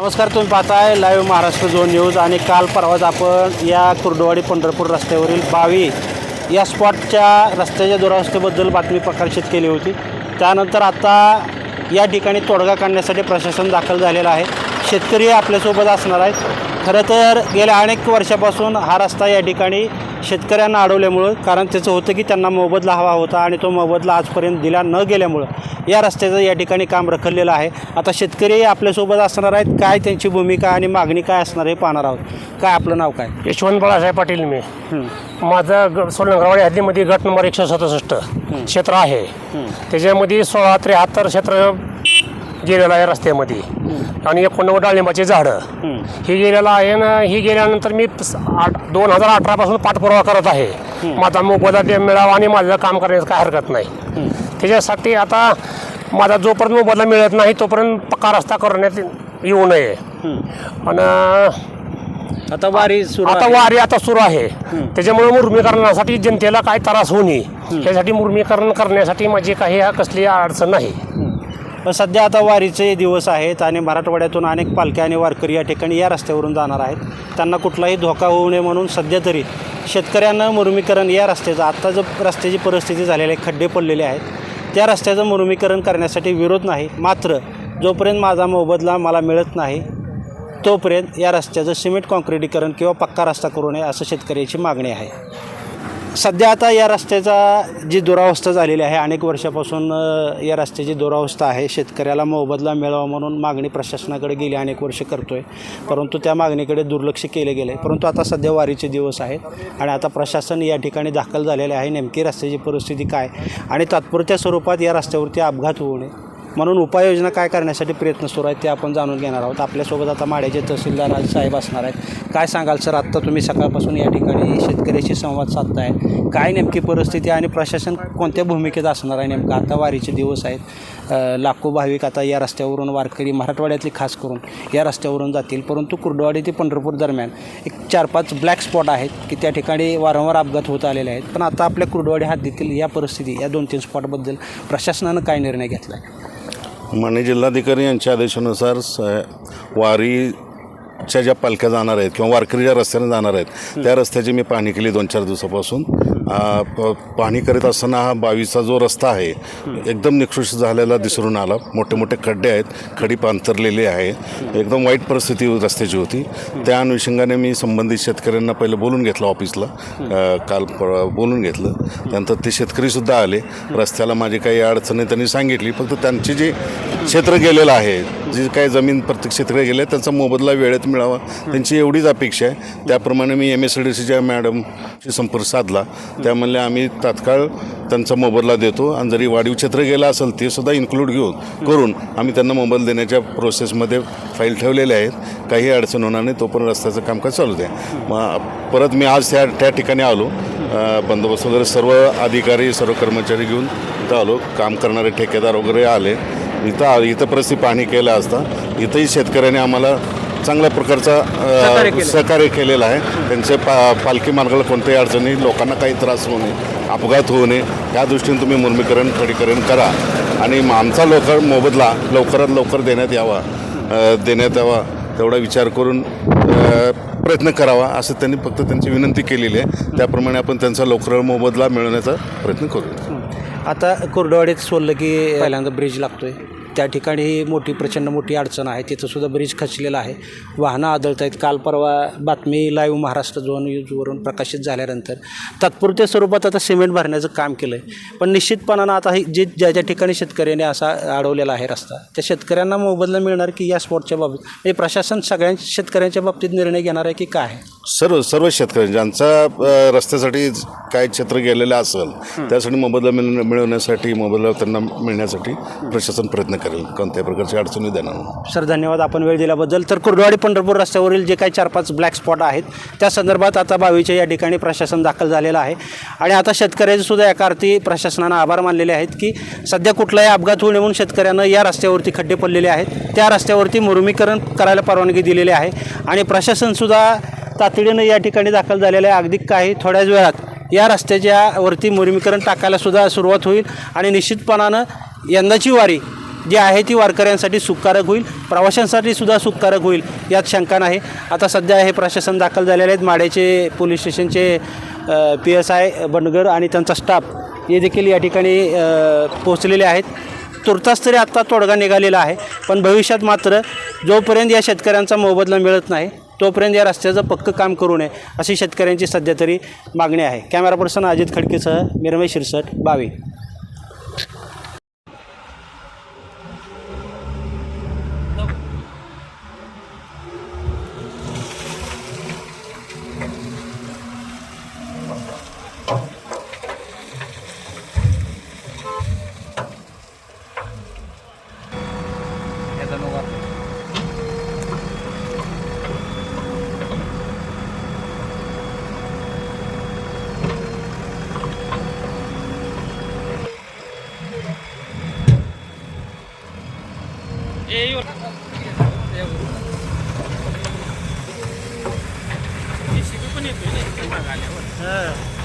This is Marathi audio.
नमस्कार तुम्ही पाहताय लाईव्ह महाराष्ट्र झोन न्यूज आणि काल परवाच आपण या कुर्डवाडी पंढरपूर रस्त्यावरील बावी या स्पॉटच्या रस्त्याच्या दुरावस्थेबद्दल बातमी प्रकाशित केली होती. त्यानंतर आता या ठिकाणी तोडगा काढण्यासाठी प्रशासन दाखल झालेलं आहे. शेतकरी आपल्यासोबत असणार आहेत. खरं तर गेल्या अनेक वर्षापासून हा रस्ता या ठिकाणी शेतकऱ्यांना अडवल्यामुळं कारण त्याचं होतं की त्यांना मोबदला हवा होता आणि तो मोबदला आजपर्यंत दिला न गेल्यामुळं. या रस्त्याचं या ठिकाणी काम रखडलेलं आहे. आता शेतकरी आपल्यासोबत असणार आहेत. काय त्यांची भूमिका आणि मागणी काय असणार हे पाहणार आहोत. काय आपलं नाव काय? यशवंत बाळासाहेब पाटील मी. माझं ग सोलंगरावाडी हद्दीमध्ये गट नंबर एकशे सदुसष्ट क्षेत्र आहे. त्याच्यामध्ये सोळा त्र्याहत्तर क्षेत्र गेलेलं आहे रस्त्यामध्ये. आणि एकोणनव्वद डाळिंबाची झाडं. हं, गेलेलं आहे ना ही गेल्यानंतर मी आठ दोन हजार अठरापासून पाठपुरावा करत आहे. माझा मोबदला दे मिळावा आणि माझं काम करण्यास काय हरकत नाही. त्याच्यासाठी आता माझा जोपर्यंत मोबदला मिळत नाही तोपर्यंत पक्का रस्ता करण्यात येऊ नये. आणि आता वारी सुरू आता. वारी आता सुरू आहे. त्याच्यामुळे मुर्मीकरणासाठी जनतेला काय त्रास होऊ नये. यासाठी मुर्मीकरण करण्यासाठी माझी काही कसली अडचण नाही. पण सध्या आता वारीचे दिवस आहेत आणि मराठवाड्यातून अनेक पालख्या आणि वारकरी या ठिकाणी या रस्त्यावरून जाणार आहेत. त्यांना कुठलाही धोका होऊ नये म्हणून सध्या तरी शेतकऱ्यांना मुरुमीकरण या रस्त्याचं आत्ता जो रस्त्याची परिस्थिती झालेली आहे खड्डे पडलेले आहेत त्या रस्त्याचं मुरुमीकरण करण्यासाठी विरोध नाही. मात्र जोपर्यंत माझा मोबदला मला मिळत नाही तोपर्यंत या रस्त्याचं सिमेंट कॉन्क्रिटीकरण किंवा पक्का रस्ता करू नये असं शेतकऱ्याची मागणी आहे. सध्या आता या रस्त्याचा जी दुरावस्था झालेली आहे अनेक वर्षापासून या रस्त्याची दुरावस्था आहे. शेतकऱ्याला मोबदला मिळावा म्हणून मागणी प्रशासनाकडे गेली अनेक वर्ष करतो आहे परंतु त्या मागणीकडे दुर्लक्ष केले गेले. परंतु आता सध्या वारीचे दिवस आहेत आणि आता प्रशासन या ठिकाणी दाखल झालेले आहे. नेमकी रस्त्याची परिस्थिती काय? आणि तात्पुरत्या स्वरूपात या रस्त्यावरती अपघात होऊ नये. म्हणून उपाययोजना काय करण्यासाठी प्रयत्न सुरू आहेत ते आपण जाणून घेणार आहोत. आपल्यासोबत आता माड्याचे तहसीलदार आज साहेब असणार आहेत. काय सांगाल सर? आत्ता तुम्ही सकाळपासून या ठिकाणी शेतकऱ्याशी संवाद साधताय. काय नेमकी परिस्थिती आणि प्रशासन कोणत्या भूमिकेत असणार आहे नेमकं? आता वारीचे दिवस आहेत. लाखो भाविक आता या रस्त्यावरून वारकरी मराठवाड्यातली खास करून या रस्त्यावरून जातील. परंतु कुर्डवाडी ते पंढरपूर दरम्यान एक चार पाच ब्लॅक स्पॉट आहेत की त्या ठिकाणी वारंवार अपघात होत आलेले आहेत. पण आता आपल्या कुर्डवाडी हद्दीतील या परिस्थिती या दोन तीन स्पॉटबद्दल प्रशासनानं काय निर्णय घेतला आहे? माननीय जिल्हाधिकारी यांच्या आदेशानुसार स वारीच्या ज्या पालख्या जाणार आहेत किंवा वारकरी ज्या रस्त्याने जाणार आहेत त्या रस्त्याची मी पाहणी केली दोन चार दिवसापासून. प- पाणी करीत असताना हा बावीसचा जो रस्ता आहे एकदम निकृष्ट झालेला दिसून आला. मोठे मोठे खड्डे आहेत खडी पांथरलेली आहे. एकदम वाईट परिस्थिती रस्त्याची होती. त्या अनुषंगाने मी संबंधित शेतकऱ्यांना पहिलं बोलून घेतलं ऑफिसला. काल बोलून घेतलं. त्यानंतर ते शेतकरीसुद्धा आले. रस्त्याला माझी काही अडचणी त्यांनी सांगितली. फक्त त्यांची जी क्षेत्र गेलेलं आहे जी काही जमीन प्रत्येक क्षेत्र गेले त्यांचा मोबदला वेळेत मिळावा. त्यांची एवढीच अपेक्षा आहे. त्याप्रमाणे मी एम एस डी सीच्या मॅडमशी संपर्क साधला. त्या आम्ही तात्काळ त्यांचा मोबदला देतो आणि जरी वाढीव क्षेत्र गेलं असेल ते सुद्धा इन्क्लूड घेऊन करून आम्ही त्यांना मोबाईल देण्याच्या प्रोसेसमध्ये फाईल ठेवलेले आहेत. काही अडचण होणार नाही तोपर्यंत रस्त्याचं कामकाज चालू आहे मग परत मी आज त्या त्या ठिकाणी आलो. बंदोबस्त वगैरे सर्व अधिकारी सर्व कर्मचारी घेऊन इथं आलो. काम करणारे ठेकेदार वगैरे आले. इथं आ- इथं परिस्थिती पाहणी केलं असता इथंही शेतकऱ्याने आम्हाला चांगल्या प्रकारचा सहकार्य केलेलं. आहे. त्यांचे पा पालखी मार्गाला कोणत्याही अडचणी लोकांना काही त्रास होऊ नये अपघात होऊ नये या दृष्टीने तुम्ही मुर्मीकरण खडीकरण करा. आणि आमचा लवकर मोबदला लवकरात लवकर देण्यात यावा देण्यात यावा तेवढा विचार करून प्रयत्न करावा असं त्यांनी फक्त त्यांची विनंती केलेली आहे. त्याप्रमाणे आपण त्यांचा लवकर मोबदला मिळवण्याचा प्रयत्न करू आता कुर्डवाडीत सोडलं की पहिल्यांदा ब्रिज लागतोय. त्या ठिकाणी मोठी प्रचंड मोठी अडचण आहे. तिथं सुद्धा ब्रिज खचलेला आहे. वाहनं आदळत आहेत. काल परवा बातमी लाईव्ह महाराष्ट्र झोन न्यूजवरून प्रकाशित झाल्यानंतर. तात्पुरत्या स्वरूपात आता सिमेंट भरण्याचं काम केलं आहे पण निश्चितपणानं आता हे जे ज्या ज्या ठिकाणी शेतकऱ्याने असा अडवलेला आहे रस्ता त्या शेतकऱ्यांना मोबदला मिळणार की या स्पॉटच्या बाबतीत? म्हणजे प्रशासन सगळ्या शेतकऱ्यांच्या बाबतीत निर्णय घेणार आहे की काय आहे? सर्व सर्व शेतकरी ज्यांचा रस्त्यासाठी काय क्षेत्र गेलेलं असेल त्यासाठी मोबदला मिळ मिळवण्यासाठी मोबदला त्यांना मिळण्यासाठी प्रशासन प्रयत्न करेल कोणत्याही प्रकारची अडचणी देणार नाही. सर धन्यवाद. आपण वेळ दिल्याबद्दल. तर कुर्डवाडी पंढरपूर रस्त्यावरील जे काही चार पाच ब्लॅक स्पॉट आहेत त्या संदर्भात आता बावीच्या या ठिकाणी प्रशासन दाखल झालेलं आहे. आणि आता शेतकऱ्याचे सुद्धा एका अर्थी प्रशासनानं आभार मानलेले आहेत की सध्या कुठलाही अपघात होऊ नये म्हणून शेतकऱ्यानं या रस्त्यावरती खड्डे पडलेले आहेत. त्या रस्त्यावरती मुरुमीकरण करायला परवानगी दिलेली आहे. आणि प्रशासनसुद्धा तातडीनं या ठिकाणी दाखल झालेलं आहे. अगदी काही थोड्याच वेळात या रस्त्याच्या वरती मुर्मीकरण टाकायला सुद्धा सुरुवात होईल. आणि निश्चितपणानं यंदाची वारी जी आहे ती वारकऱ्यांसाठी सुखकारक होईल प्रवाशांसाठी सुद्धा सुखकारक होईल यात शंका नाही. आता सध्या हे प्रशासन दाखल झालेले आहेत. माड्याचे पोलीस स्टेशनचे पी एस आय बनगर आणि त्यांचा स्टाफ हे देखील या ठिकाणी पोहोचलेले आहेत. तुर्तास तरी आत्ता तोडगा निघालेला आहे पण भविष्यात मात्र जोपर्यंत या शेतकऱ्यांचा मोबदला मिळत नाही तोपर्यंत या रस्त्याचं पक्कं काम करू नये अशी शेतकऱ्यांची सध्या तरी मागणी आहे. कॅमेरा पर्सन अजित खडकेसह मिरमय शिरसट बावी. पण येतोय ना आल्यावर